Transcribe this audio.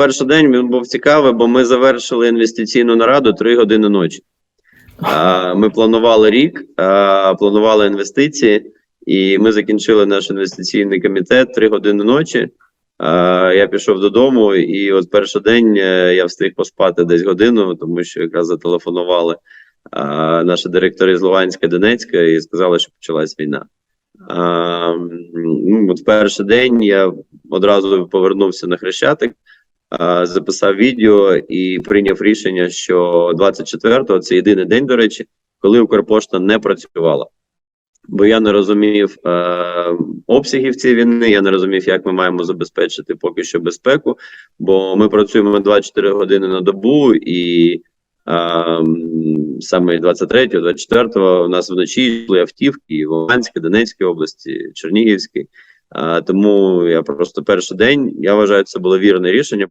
перший день він був цікавий, бо ми завершили інвестиційну нараду 3 години ночі. Ми планували рік, планували інвестиції, і ми закінчили наш інвестиційний комітет 3 години ночі. Я пішов додому, і от перший день е, я встиг поспати десь годину, тому що якраз зателефонували наші директори з Луганська Донецька і сказали, що почалась війна. Ну, от перший день я одразу повернувся на Хрещатик, записав відео і прийняв рішення, що 24-го це єдиний день, до речі, коли Укрпошта не працювала. Бо я не розумів е, обсягів цієї війни, я не розумів, як ми маємо забезпечити поки що безпеку, бо ми працюємо 24 години на добу, і е, саме 23-го, 24-го у нас вночі йшли автівки в Луганській, Донецькій області, Чернігівській. Е, тому я просто перший день я вважаю, це було вірне рішення.